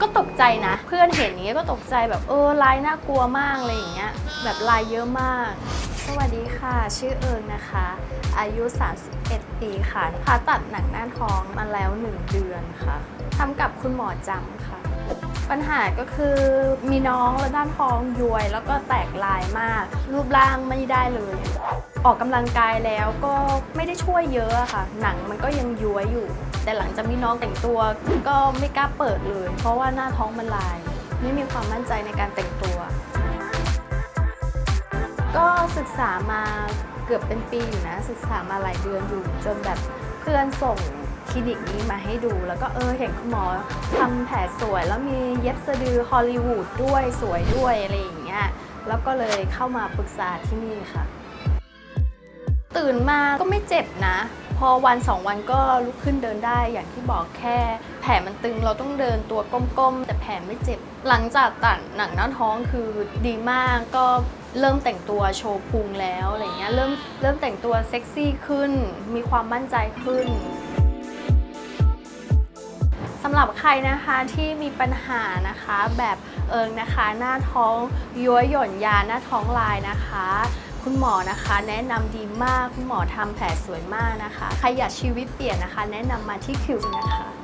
ก็ตกใจนะ เพื่อนเห็นอย่างนี้ก็ตกใจแบบเออลายน่ากลัวมากอะไรอย่างเงี้ยแบบลายเยอะมาก สวัสดีค่ะ ชื่อเอิงนะคะ อายุ 31 ปีค่ะผ่าตัดหนังหน้าท้องมาแล้ว 1 เดือนค่ะทำกับคุณหมอจำค่ะ ปัญหาก็คือมีน้องแล้วด้านท้องย้วย แล้วก็แตกลายมาก รูปร่างไม่ได้เลย ออกกำลังกายแล้วก็ไม่ได้ช่วยเยอะอะค่ะ หนังมันก็ยังย้วยอยู่ แต่หลังจากมีน้องแต่งตัวก็ไม่กล้าเปิดเลย เพราะว่าหน้าท้องมันลาย ไม่มีความมั่นใจในการแต่งตัว ก็ศึกษามาเกือบเป็นปีอยู่นะ ศึกษามาหลายเดือนอยู่จนแบบ เพื่อนส่งคลินิกนี้มาให้ดู แล้วก็เออเห็นคุณหมอทำแผลสวย แล้วมีเย็บสะดือฮอลลีวูดด้วยสวยด้วยอะไรอย่างเงี้ยแล้วก็เลยเข้ามาปรึกษาที่นี่ค่ะ ตื่นมาก็ไม่เจ็บนะ พอวันสองวันก็ลุกขึ้นเดินได้อย่างที่บอกแค่ แผลมันตึงเราต้องเดินตัวก้มๆ แต่แผลไม่เจ็บ หลังจากตัดหนังหน้าท้องคือดีมากก็เริ่มแต่งตัวโชว์พุงแล้วอะไรเงี้ยเริ่มเริ่มแต่งตัวเซ็กซี่ขึ้น มีความมั่นใจขึ้นสำหรับใครนะคะที่มีปัญหานะคะแบบเอิงนะคะหน้าท้องย้วยหย่อนยานหน้าท้องลายนะคะ คุณหมอนะคะ แนะนำดีมาก คุณหมอทำแผลสวยมากนะคะ ใครอยากชีวิตเปลี่ยนนะคะ แนะนำมาที่คิวนะคะ